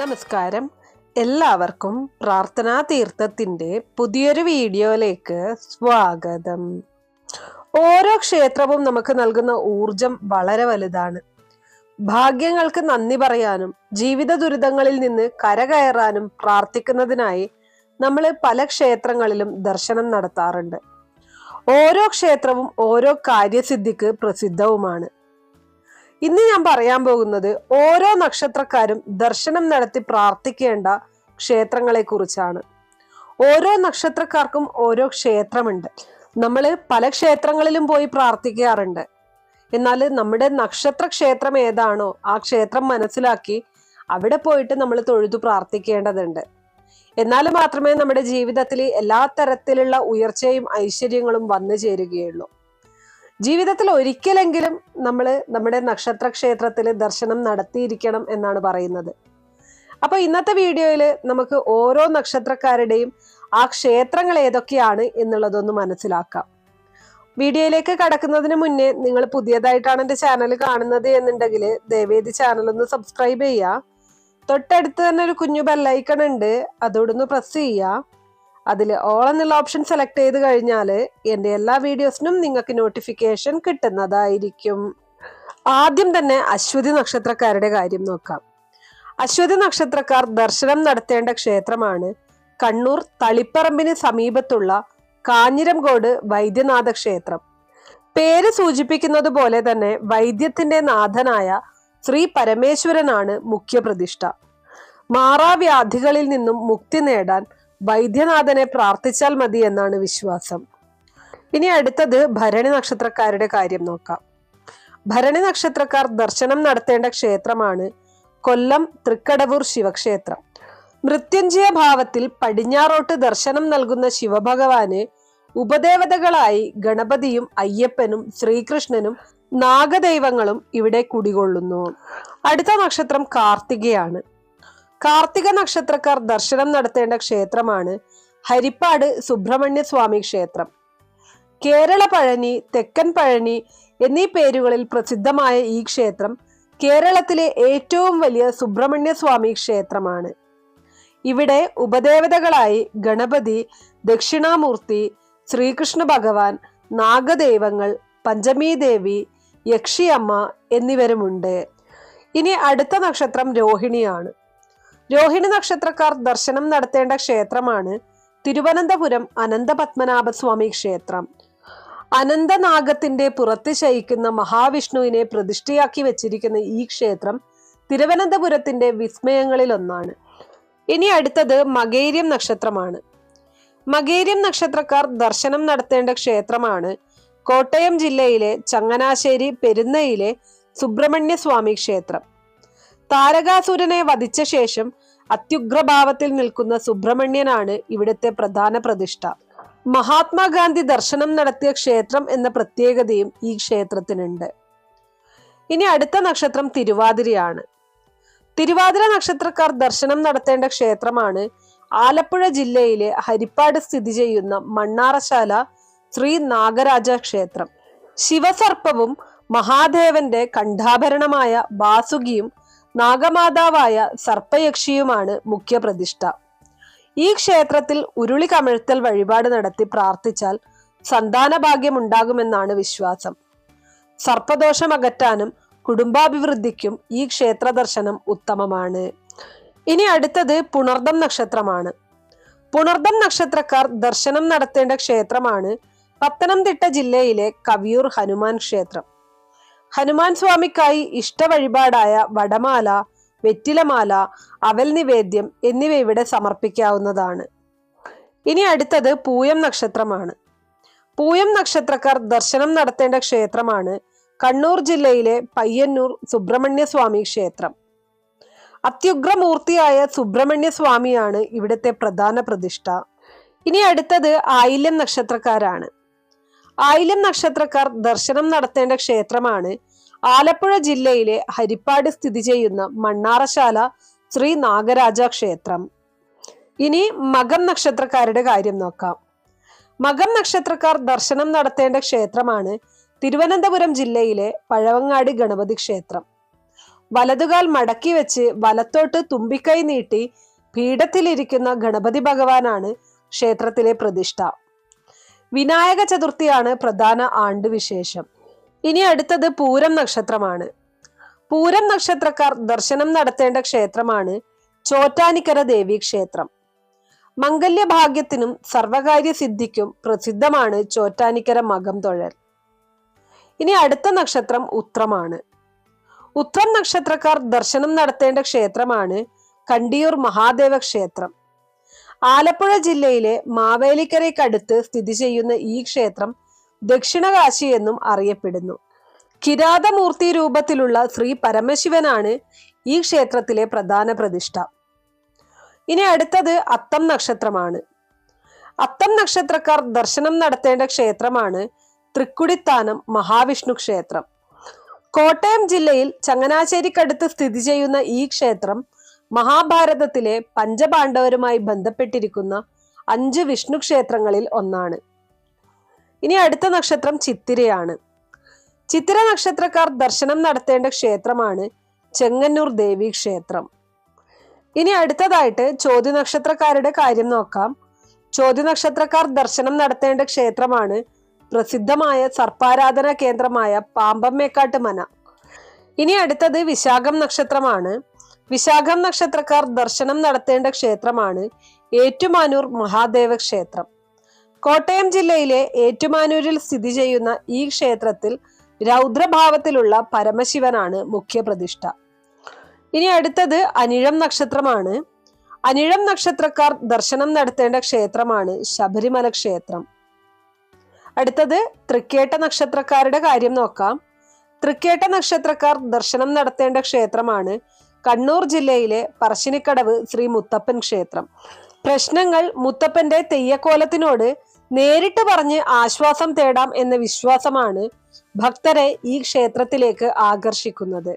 നമസ്കാരം. എല്ലാവർക്കും പ്രാർത്ഥനാ തീർത്ഥത്തിന്റെ പുതിയൊരു വീഡിയോയിലേക്ക് സ്വാഗതം. ഓരോ ക്ഷേത്രവും നമുക്ക് നൽകുന്ന ഊർജം വളരെ വലുതാണ്. ഭാഗ്യങ്ങൾക്ക് നന്ദി പറയാനും ജീവിത ദുരിതങ്ങളിൽ നിന്ന് കരകയറാനും പ്രാർത്ഥിക്കുന്നതിനായി നമ്മൾ പല ക്ഷേത്രങ്ങളിലും ദർശനം നടത്താറുണ്ട്. ഓരോ ക്ഷേത്രവും ഓരോ കാര്യസിദ്ധിക്ക് പ്രസിദ്ധവുമാണ്. ഇന്ന് ഞാൻ പറയാൻ പോകുന്നത് ഓരോ നക്ഷത്രക്കാരും ദർശനം നടത്തി പ്രാർത്ഥിക്കേണ്ട ക്ഷേത്രങ്ങളെ കുറിച്ചാണ് ഓരോ നക്ഷത്രക്കാർക്കും ഓരോ ക്ഷേത്രമുണ്ട്. നമ്മൾ പല ക്ഷേത്രങ്ങളിലും പോയി പ്രാർത്ഥിക്കാറുണ്ട്. എന്നാൽ നമ്മുടെ നക്ഷത്ര ക്ഷേത്രം ഏതാണോ ആ ക്ഷേത്രം മനസ്സിലാക്കി അവിടെ പോയിട്ട് നമ്മൾ തൊഴുതു പ്രാർത്ഥിക്കേണ്ടതുണ്ട്. എന്നാൽ മാത്രമേ നമ്മുടെ ജീവിതത്തിൽ എല്ലാ തരത്തിലുള്ള ഉയർച്ചയും ഐശ്വര്യങ്ങളും വന്നു ചേരുകയുള്ളൂ. ജീവിതത്തിൽ ഒരിക്കലെങ്കിലും നമ്മൾ നമ്മുടെ നക്ഷത്ര ക്ഷേത്രത്തിൽ ദർശനം നടത്തിയിരിക്കണം എന്നാണ് പറയുന്നത്. അപ്പോൾ ഇന്നത്തെ വീഡിയോയിൽ നമുക്ക് ഓരോ നക്ഷത്രക്കാരുടെയും ആ ക്ഷേത്രങ്ങൾ ഏതൊക്കെയാണ് എന്നുള്ളതൊന്ന് മനസ്സിലാക്കാം. വീഡിയോയിലേക്ക് കടക്കുന്നതിന് മുന്നേ നിങ്ങൾ പുതിയതായിട്ടാണ് എന്റെ ചാനൽ കാണുന്നത് എന്നുണ്ടെങ്കിൽ ദയവേദി ചാനൽ ഒന്ന് സബ്സ്ക്രൈബ് ചെയ്യുക. തൊട്ടടുത്ത് തന്നെ ഒരു കുഞ്ഞു ബെല്ലൈക്കൺ ഉണ്ട്. അതോടൊന്ന് പ്രസ് ചെയ്യുക. അതിൽ ഓൾ എന്നുള്ള ഓപ്ഷൻ സെലക്ട് ചെയ്ത് കഴിഞ്ഞാൽ എന്റെ എല്ലാ വീഡിയോസിനും നിങ്ങൾക്ക് നോട്ടിഫിക്കേഷൻ കിട്ടുന്നതായിരിക്കും. ആദ്യം തന്നെ അശ്വതി നക്ഷത്രക്കാരുടെ കാര്യം നോക്കാം. അശ്വതി നക്ഷത്രക്കാർ ദർശനം നടത്തേണ്ട ക്ഷേത്രമാണ്. കണ്ണൂർ തളിപ്പറമ്പിന് സമീപത്തുള്ള കാഞ്ഞിരംകോട് വൈദ്യനാഥ ക്ഷേത്രം. പേര് സൂചിപ്പിക്കുന്നത് പോലെ തന്നെ വൈദ്യത്തിന്റെ നാഥനായ ശ്രീ പരമേശ്വരനാണ് മുഖ്യപ്രതിഷ്ഠ. മാറാവ്യാധികളിൽ നിന്നും മുക്തി നേടാൻ വൈദ്യനാഥനെ പ്രാർത്ഥിച്ചാൽ മതി എന്നാണ് വിശ്വാസം. ഇനി അടുത്തത് ഭരണി നക്ഷത്രക്കാരുടെ കാര്യം നോക്കാം. ഭരണി നക്ഷത്രക്കാർ ദർശനം നടത്തേണ്ട ക്ഷേത്രമാണ് കൊല്ലം തൃക്കടവൂർ ശിവക്ഷേത്രം. മൃത്യുഞ്ജയ ഭാവത്തിൽ പടിഞ്ഞാറോട്ട് ദർശനം നൽകുന്ന ശിവഭഗവാന് ഉപദേവതകളായി ഗണപതിയും അയ്യപ്പനും ശ്രീകൃഷ്ണനും നാഗദൈവങ്ങളും ഇവിടെ കുടികൊള്ളുന്നു. അടുത്ത നക്ഷത്രം കാർത്തികയാണ്. കാർത്തിക നക്ഷത്രക്കാർ ദർശനം നടത്തേണ്ട ക്ഷേത്രമാണ് ഹരിപ്പാട് സുബ്രഹ്മണ്യ സ്വാമി ക്ഷേത്രം. കേരള പഴനി തെക്കൻ പഴനി എന്നീ പേരുകളിൽ പ്രസിദ്ധമായ ഈ ക്ഷേത്രം കേരളത്തിലെ ഏറ്റവും വലിയ സുബ്രഹ്മണ്യ സ്വാമി ക്ഷേത്രമാണ്. ഇവിടെ ഉപദേവതകളായി ഗണപതി ദക്ഷിണാമൂർത്തി ശ്രീകൃഷ്ണ ഭഗവാൻ നാഗദേവങ്ങൾ പഞ്ചമീ ദേവി യക്ഷിയമ്മ എന്നിവരുമുണ്ട്. ഇനി അടുത്ത നക്ഷത്രം രോഹിണിയാണ്. രോഹിണി നക്ഷത്രക്കാർ ദർശനം നടത്തേണ്ട ക്ഷേത്രമാണ് തിരുവനന്തപുരം അനന്തപത്മനാഭസ്വാമി ക്ഷേത്രം. അനന്തനാഗത്തിന്റെ പുറത്ത് ശയിക്കുന്ന മഹാവിഷ്ണുവിനെ പ്രതിഷ്ഠയാക്കി വെച്ചിരിക്കുന്ന ഈ ക്ഷേത്രം തിരുവനന്തപുരത്തിന്റെ വിസ്മയങ്ങളിൽ ഒന്നാണ്. ഇനി അടുത്തത് മകേര്യം നക്ഷത്രമാണ്. മകേര്യം നക്ഷത്രക്കാർ ദർശനം നടത്തേണ്ട ക്ഷേത്രമാണ് കോട്ടയം ജില്ലയിലെ ചങ്ങനാശ്ശേരി പെരുന്നയിലെ സുബ്രഹ്മണ്യ സ്വാമി ക്ഷേത്രം. താരകാസുരനെ വധിച്ച ശേഷം അത്യുഗ്രഭാവത്തിൽ നിൽക്കുന്ന സുബ്രഹ്മണ്യനാണ് ഇവിടുത്തെ പ്രധാന പ്രതിഷ്ഠ. മഹാത്മാഗാന്ധി ദർശനം നടത്തിയ ക്ഷേത്രം എന്ന പ്രത്യേകതയും ഈ ക്ഷേത്രത്തിനുണ്ട്. ഇനി അടുത്ത നക്ഷത്രം തിരുവാതിരയാണ്. തിരുവാതിര നക്ഷത്രക്കാർ ദർശനം നടത്തേണ്ട ക്ഷേത്രമാണ് ആലപ്പുഴ ജില്ലയിലെ ഹരിപ്പാട് സ്ഥിതി ചെയ്യുന്ന മണ്ണാറശാല ശ്രീ നാഗരാജ ക്ഷേത്രം. ശിവസർപ്പവും മഹാദേവന്റെ കണ്ഠാഭരണമായ ബാസുകിയും നാഗമാതാവായ സർപ്പയക്ഷിയുമാണ് മുഖ്യപ്രതിഷ്ഠ. ഈ ക്ഷേത്രത്തിൽ ഉരുളി കമിഴ്ത്തൽ വഴിപാട് നടത്തി പ്രാർത്ഥിച്ചാൽ സന്താന ഭാഗ്യം ഉണ്ടാകുമെന്നാണ് വിശ്വാസം. സർപ്പദോഷം അകറ്റാനും കുടുംബാഭിവൃദ്ധിക്കും ഈ ക്ഷേത്ര ദർശനം ഉത്തമമാണ്. ഇനി അടുത്തത് പുണർദം നക്ഷത്രമാണ്. പുണർദം നക്ഷത്രക്കാർ ദർശനം നടത്തേണ്ട ക്ഷേത്രമാണ് പത്തനംതിട്ട ജില്ലയിലെ കവിയൂർ ഹനുമാൻ ക്ഷേത്രം. ഹനുമാൻ സ്വാമിക്കായി ഇഷ്ടവഴിപാടായ വടമാല വെറ്റിലമാല അവൽ നിവേദ്യം എന്നിവ ഇവിടെ സമർപ്പിക്കാവുന്നതാണ്. ഇനി അടുത്തത് പൂയം നക്ഷത്രമാണ്. പൂയം നക്ഷത്രക്കാർ ദർശനം നടത്തേണ്ട ക്ഷേത്രമാണ് കണ്ണൂർ ജില്ലയിലെ പയ്യന്നൂർ സുബ്രഹ്മണ്യ സ്വാമി ക്ഷേത്രം. അത്യുഗ്രമൂർത്തിയായ സുബ്രഹ്മണ്യ സ്വാമിയാണ് ഇവിടുത്തെ പ്രധാന പ്രതിഷ്ഠ. ഇനി അടുത്തത് ആയില്യം നക്ഷത്രക്കാരാണ്. ആയില്യം നക്ഷത്രക്കാർ ദർശനം നടത്തേണ്ട ക്ഷേത്രമാണ്. ആലപ്പുഴ ജില്ലയിലെ ഹരിപ്പാട് സ്ഥിതി ചെയ്യുന്ന മണ്ണാറശാല ശ്രീ നാഗരാജ ക്ഷേത്രം. ഇനി മകം നക്ഷത്രക്കാരുടെ കാര്യം നോക്കാം. മകം നക്ഷത്രക്കാർ ദർശനം നടത്തേണ്ട ക്ഷേത്രമാണ് തിരുവനന്തപുരം ജില്ലയിലെ പഴവങ്ങാടി ഗണപതി ക്ഷേത്രം. വലതുകാൽ മടക്കി വെച്ച് വലത്തോട്ട് തുമ്പിക്കൈ നീട്ടി പീഠത്തിലിരിക്കുന്ന ഗണപതി ഭഗവാനാണ് ക്ഷേത്രത്തിലെ പ്രതിഷ്ഠ. വിനായക ചതുർത്ഥിയാണ് പ്രധാന ആണ്ട് വിശേഷം. ഇനി അടുത്തത് പൂരം നക്ഷത്രമാണ്. പൂരം നക്ഷത്രക്കാർ ദർശനം നടത്തേണ്ട ക്ഷേത്രമാണ് ചോറ്റാനിക്കര ദേവി ക്ഷേത്രം. മംഗല്യഭാഗ്യത്തിനും സർവകാര്യ സിദ്ധിക്കും പ്രസിദ്ധമാണ് ചോറ്റാനിക്കര മകം തൊഴൽ. ഇനി അടുത്ത നക്ഷത്രം ഉത്രമാണ് ഉത്രം നക്ഷത്രക്കാർ ദർശനം നടത്തേണ്ട ക്ഷേത്രമാണ് കണ്ടിയൂർ മഹാദേവ ക്ഷേത്രം. ആലപ്പുഴ ജില്ലയിലെ മാവേലിക്കരയ്ക്കടുത്ത് സ്ഥിതി ചെയ്യുന്ന ഈ ക്ഷേത്രം ദക്ഷിണകാശി എന്നും അറിയപ്പെടുന്നു. കിരാതമൂർത്തി രൂപത്തിലുള്ള ശ്രീ പരമശിവനാണ് ഈ ക്ഷേത്രത്തിലെ പ്രധാന പ്രതിഷ്ഠ. ഇനി അടുത്തത് അത്തം നക്ഷത്രമാണ്. അത്തം നക്ഷത്രക്കാർ ദർശനം നടത്തേണ്ട ക്ഷേത്രമാണ് തൃക്കുടിത്താനം മഹാവിഷ്ണു ക്ഷേത്രം. കോട്ടയം ജില്ലയിൽ ചങ്ങനാശ്ശേരിക്കടുത്ത് സ്ഥിതി ചെയ്യുന്ന ഈ ക്ഷേത്രം മഹാഭാരതത്തിലെ പഞ്ചപാണ്ഡവരുമായി ബന്ധപ്പെട്ടിരിക്കുന്ന അഞ്ച് വിഷ്ണു ക്ഷേത്രങ്ങളിൽ ഒന്നാണ്. ഇനി അടുത്ത നക്ഷത്രം ചിത്തിരയാണ്. ചിത്തിര നക്ഷത്രക്കാർ ദർശനം നടത്തേണ്ട ക്ഷേത്രമാണ് ചെങ്ങന്നൂർ ദേവി ക്ഷേത്രം. ഇനി അടുത്തതായിട്ട് ചോദ്യ നക്ഷത്രക്കാരുടെ കാര്യം നോക്കാം. ചോദ്യ നക്ഷത്രക്കാർ ദർശനം നടത്തേണ്ട ക്ഷേത്രമാണ് പ്രസിദ്ധമായ സർപ്പാരാധന കേന്ദ്രമായ പാമ്പമ്മേക്കാട്ട് മന ഇനി അടുത്തത് വിശാഖം നക്ഷത്രമാണ്. വിശാഖം നക്ഷത്രക്കാർ ദർശനം നടത്തേണ്ട ക്ഷേത്രമാണ് ഏറ്റുമാനൂർ മഹാദേവ ക്ഷേത്രം. കോട്ടയം ജില്ലയിലെ ഏറ്റുമാനൂരിൽ സ്ഥിതി ചെയ്യുന്ന ഈ ക്ഷേത്രത്തിൽ രൗദ്രഭാവത്തിലുള്ള പരമശിവനാണ് മുഖ്യ പ്രതിഷ്ഠ. ഇനി അടുത്തത് അനിഴം നക്ഷത്രമാണ്. അനിഴം നക്ഷത്രക്കാർ ദർശനം നടത്തേണ്ട ക്ഷേത്രമാണ് ശബരിമല ക്ഷേത്രം. അടുത്തത് തൃക്കേട്ട നക്ഷത്രക്കാരുടെ കാര്യം നോക്കാം. തൃക്കേട്ട നക്ഷത്രക്കാർ ദർശനം നടത്തേണ്ട ക്ഷേത്രമാണ് കണ്ണൂർ ജില്ലയിലെ പറശ്ശിനിക്കടവ് ശ്രീ മുത്തപ്പൻ ക്ഷേത്രം. പ്രശ്നങ്ങൾ മുത്തപ്പന്റെ തെയ്യക്കോലത്തിനോട് നേരിട്ട് പറഞ്ഞ് ആശ്വാസം തേടാം എന്ന വിശ്വാസമാണ് ഭക്തരെ ഈ ക്ഷേത്രത്തിലേക്ക് ആകർഷിക്കുന്നത്.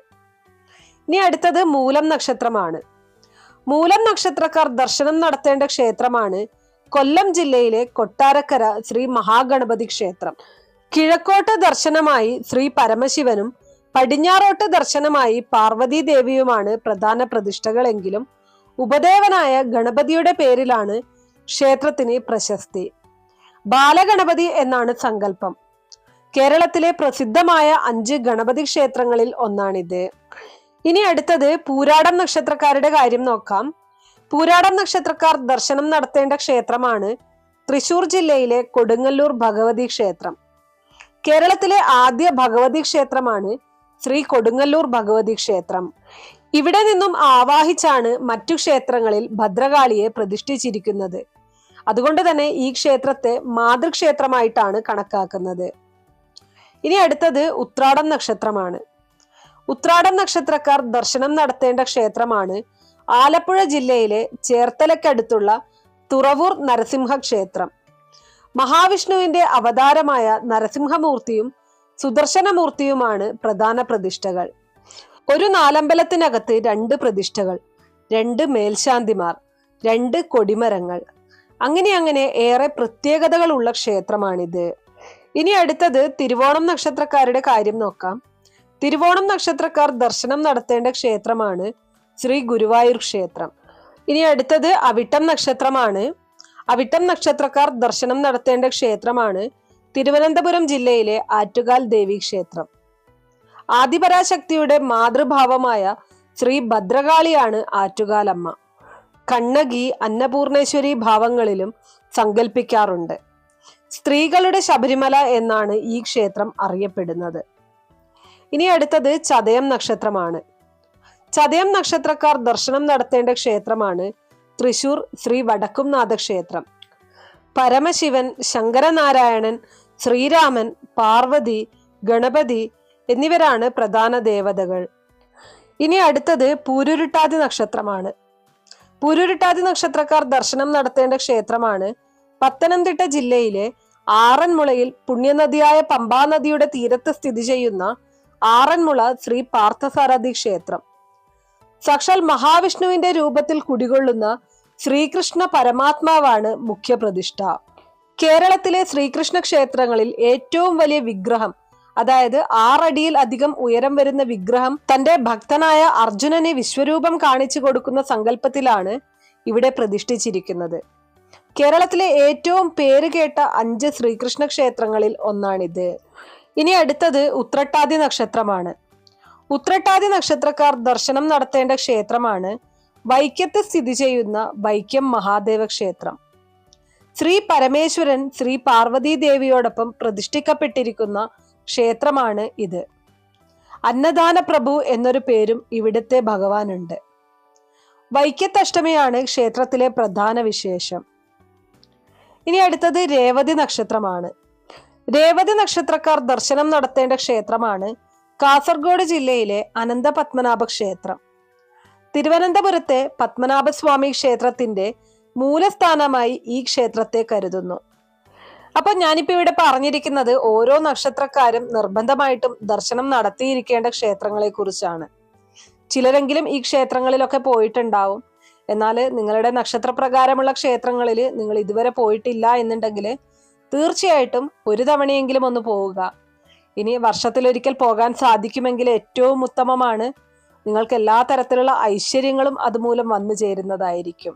ഇനി അടുത്തത് മൂലം നക്ഷത്രമാണ്. മൂലം നക്ഷത്രക്കാർ ദർശനം നടത്തേണ്ട ക്ഷേത്രമാണ് കൊല്ലം ജില്ലയിലെ കൊട്ടാരക്കര ശ്രീ മഹാഗണപതി ക്ഷേത്രം. കിഴക്കോട്ട് ദർശനമായി ശ്രീ പരമശിവനും പടിഞ്ഞാറോട്ട് ദർശനമായി പാർവതി ദേവിയുമാണ് പ്രധാന പ്രതിഷ്ഠകളെങ്കിലും ഉപദേവനായ ഗണപതിയുടെ പേരിലാണ് ക്ഷേത്രത്തിന് പ്രശസ്തി. ബാലഗണപതി എന്നാണ് സങ്കല്പം. കേരളത്തിലെ പ്രസിദ്ധമായ അഞ്ച് ഗണപതി ക്ഷേത്രങ്ങളിൽ ഒന്നാണിത്. ഇനി അടുത്തത് പൂരാടം നക്ഷത്രക്കാരുടെ കാര്യം നോക്കാം. പൂരാടം നക്ഷത്രക്കാർ ദർശനം നടത്തേണ്ട ക്ഷേത്രമാണ് തൃശൂർ ജില്ലയിലെ കൊടുങ്ങല്ലൂർ ഭഗവതി ക്ഷേത്രം. കേരളത്തിലെ ആദ്യ ഭഗവതി ക്ഷേത്രമാണ് ശ്രീ കൊടുങ്ങല്ലൂർ ഭഗവതി ക്ഷേത്രം. ഇവിടെ നിന്നും ആവാഹിച്ചാണ് മറ്റു ക്ഷേത്രങ്ങളിൽ ഭദ്രകാളിയെ പ്രതിഷ്ഠിച്ചിരിക്കുന്നത്. അതുകൊണ്ട് തന്നെ ഈ ക്ഷേത്രത്തെ മാതൃക്ഷേത്രമായിട്ടാണ് കണക്കാക്കുന്നത്. ഇനി അടുത്തത് ഉത്രാടം നക്ഷത്രമാണ്. ഉത്രാടം നക്ഷത്രക്കാർ ദർശനം നടത്തേണ്ട ക്ഷേത്രമാണ് ആലപ്പുഴ ജില്ലയിലെ ചേർത്തലക്കടുത്തുള്ള തുറവൂർ നരസിംഹ ക്ഷേത്രം. മഹാവിഷ്ണുവിന്റെ അവതാരമായ നരസിംഹമൂർത്തിയും സുദർശനമൂർത്തിയുമാണ് പ്രധാന പ്രതിഷ്ഠകൾ. ഒരു നാലമ്പലത്തിനകത്ത് രണ്ട് പ്രതിഷ്ഠകൾ രണ്ട് മേൽശാന്തിമാർ രണ്ട് കൊടിമരങ്ങൾ. അങ്ങനെ അങ്ങനെ ഏറെ പ്രത്യേകതകളുള്ള ക്ഷേത്രമാണിത്. ഇനി അടുത്തത് തിരുവോണം നക്ഷത്രക്കാരുടെ കാര്യം നോക്കാം. തിരുവോണം നക്ഷത്രക്കാർ ദർശനം നടത്തേണ്ട ക്ഷേത്രമാണ് ശ്രീ ഗുരുവായൂർ ക്ഷേത്രം. ഇനി അടുത്തത് അവിട്ടം നക്ഷത്രമാണ്. അവിട്ടം നക്ഷത്രക്കാർ ദർശനം നടത്തേണ്ട ക്ഷേത്രമാണ് തിരുവനന്തപുരം ജില്ലയിലെ ആറ്റുകാൽ ദേവി ക്ഷേത്രം. ആദിപരാശക്തിയുടെ മാതൃഭാവമായ ശ്രീ ഭദ്രകാളിയാണ് ആറ്റുകാലമ്മ. കണ്ണകി അന്നപൂർണേശ്വരി ഭാവങ്ങളിലും സങ്കല്പിക്കാറുണ്ട് സ്ത്രീകളുടെ ശബരിമല എന്നാണ് ഈ ക്ഷേത്രം അറിയപ്പെടുന്നത്. ഇനി അടുത്തത് ചതയം നക്ഷത്രമാണ്. ചതയം നക്ഷത്രക്കാർ ദർശനം നടത്തേണ്ട ക്ഷേത്രമാണ് തൃശൂർ ശ്രീ വടക്കുംനാഥ ക്ഷേത്രം. പരമശിവൻ ശങ്കരനാരായണൻ ശ്രീരാമൻ പാർവതി ഗണപതി എന്നിവരാണ് പ്രധാന ദേവതകൾ. ഇനി അടുത്തത് പൂരുരുട്ടാതി നക്ഷത്രമാണ്. പൂരുരുട്ടാതി നക്ഷത്രക്കാർ ദർശനം നടത്തേണ്ട ക്ഷേത്രമാണ് പത്തനംതിട്ട ജില്ലയിലെ ആറന്മുളയിൽ പുണ്യനദിയായ പമ്പാ നദിയുടെ തീരത്ത് സ്ഥിതി ചെയ്യുന്ന ആറന്മുള ശ്രീ പാർത്ഥസാരഥി ക്ഷേത്രം. സാക്ഷാൽ മഹാവിഷ്ണുവിന്റെ രൂപത്തിൽ കുടികൊള്ളുന്ന ശ്രീകൃഷ്ണ പരമാത്മാവാണ് മുഖ്യപ്രതിഷ്ഠ. കേരളത്തിലെ ശ്രീകൃഷ്ണ ക്ഷേത്രങ്ങളിൽ ഏറ്റവും വലിയ വിഗ്രഹം അതായത് ആറടിയിൽ അധികം ഉയരം വരുന്ന വിഗ്രഹം തന്റെ ഭക്തനായ അർജുനനെ വിശ്വരൂപം കാണിച്ചു കൊടുക്കുന്ന സങ്കല്പത്തിലാണ് ഇവിടെ പ്രതിഷ്ഠിച്ചിരിക്കുന്നത്. കേരളത്തിലെ ഏറ്റവും പേരുകേട്ട അഞ്ച് ശ്രീകൃഷ്ണ ക്ഷേത്രങ്ങളിൽ ഒന്നാണിത്. ഇനി അടുത്തത് ഉത്രട്ടാതി നക്ഷത്രമാണ്. ഉത്രട്ടാതി നക്ഷത്രക്കാർ ദർശനം നടത്തേണ്ട ക്ഷേത്രമാണ് വൈക്കത്ത് സ്ഥിതി ചെയ്യുന്ന വൈക്കം മഹാദേവ ക്ഷേത്രം. ശ്രീ പരമേശ്വരൻ ശ്രീ പാർവതീ ദേവിയോടൊപ്പം പ്രതിഷ്ഠിക്കപ്പെട്ടിരിക്കുന്ന ക്ഷേത്രമാണ് ഇത്. അന്നദാന പ്രഭു എന്നൊരു പേരും ഇവിടുത്തെ ഭഗവാനുണ്ട്. വൈക്കത്തഷ്ടമിയാണ് ക്ഷേത്രത്തിലെ പ്രധാന വിശേഷം. ഇനി അടുത്തത് രേവതി നക്ഷത്രമാണ്. രേവതി നക്ഷത്രക്കാർ ദർശനം നടത്തേണ്ട ക്ഷേത്രമാണ് കാസർഗോഡ് ജില്ലയിലെ അനന്ത പത്മനാഭ ക്ഷേത്രം തിരുവനന്തപുരത്തെ പത്മനാഭസ്വാമി ക്ഷേത്രത്തിന്റെ മൂലസ്ഥാനമായി ഈ ക്ഷേത്രത്തെ കരുതുന്നു. അപ്പൊ ഞാനിപ്പോ ഇവിടെ പറഞ്ഞിരിക്കുന്നത് ഓരോ നക്ഷത്രക്കാരും നിർബന്ധമായിട്ടും ദർശനം നടത്തിയിരിക്കേണ്ട ക്ഷേത്രങ്ങളെ കുറിച്ചാണ് ചിലരെങ്കിലും ഈ ക്ഷേത്രങ്ങളിലൊക്കെ പോയിട്ടുണ്ടാവും. എന്നാൽ നിങ്ങളുടെ നക്ഷത്രപ്രകാരമുള്ള ക്ഷേത്രങ്ങളിൽ നിങ്ങൾ ഇതുവരെ പോയിട്ടില്ല എന്നുണ്ടെങ്കിൽ തീർച്ചയായിട്ടും ഒരു തവണയെങ്കിലും ഒന്ന് പോവുക. ഇനി വർഷത്തിലൊരിക്കൽ പോകാൻ സാധിക്കുമെങ്കിൽ ഏറ്റവും ഉത്തമമാണ്. നിങ്ങൾക്ക് എല്ലാ തരത്തിലുള്ള ഐശ്വര്യങ്ങളും അതുമൂലം വന്നു ചേരുന്നതായിരിക്കും.